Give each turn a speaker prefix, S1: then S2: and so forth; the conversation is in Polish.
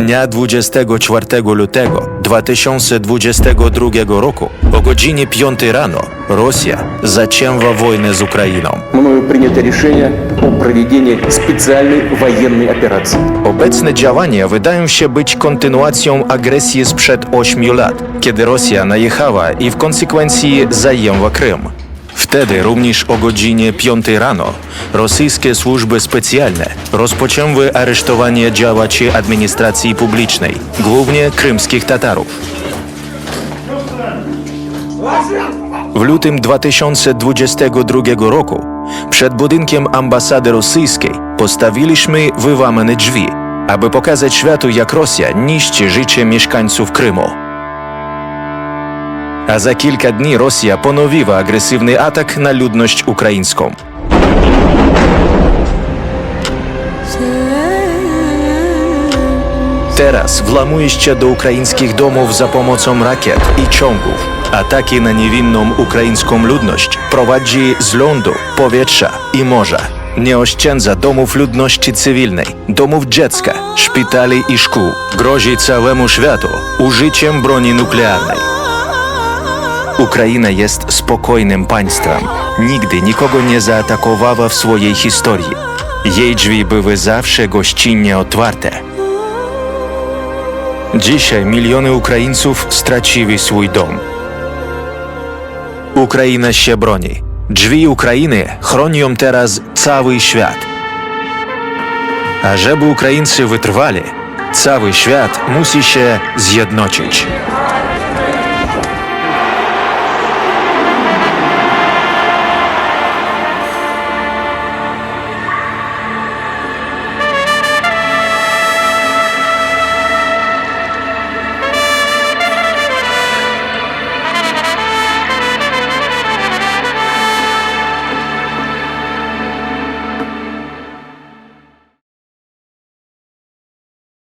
S1: Dnia 24 lutego 2022 roku o godzinie 5 rano Rosja zaczęła wojnę z Ukrainą.
S2: мною принято решение о проведении специальной военной операции.
S1: Obecne działania wydają się być kontynuacją agresji sprzed 8 lat, kiedy Rosja najechała i w konsekwencji zajęła Krym. Wtedy również o godzinie 5 rano rosyjskie służby specjalne rozpoczęły aresztowanie działaczy administracji publicznej, głównie krymskich Tatarów. W lutym 2022 roku przed budynkiem ambasady rosyjskiej postawiliśmy wyłamane drzwi, aby pokazać światu, jak Rosja niszczy życie mieszkańców Krymu. A za kilka dni Rosja ponowiła agresywny atak na ludność ukraińską. Teraz wlamuje się do ukraińskich domów za pomocą rakiet i ciągów. Ataki na niewinną ukraińską ludność prowadzi z lądu, powietrza i morza. Nie oszczędza domów ludności cywilnej, domów dziecka, szpitali i szkół. Grozi całemu światu użyciem broni nuklearnej. Ukraina jest spokojnym państwem. Nigdy nikogo nie zaatakowała w swojej historii. Jej drzwi były zawsze gościnnie otwarte. Dzisiaj miliony Ukraińców stracili swój dom. Ukraina się broni. Drzwi Ukrainy chronią teraz cały świat. A żeby Ukraińcy wytrwali, cały świat musi się zjednoczyć.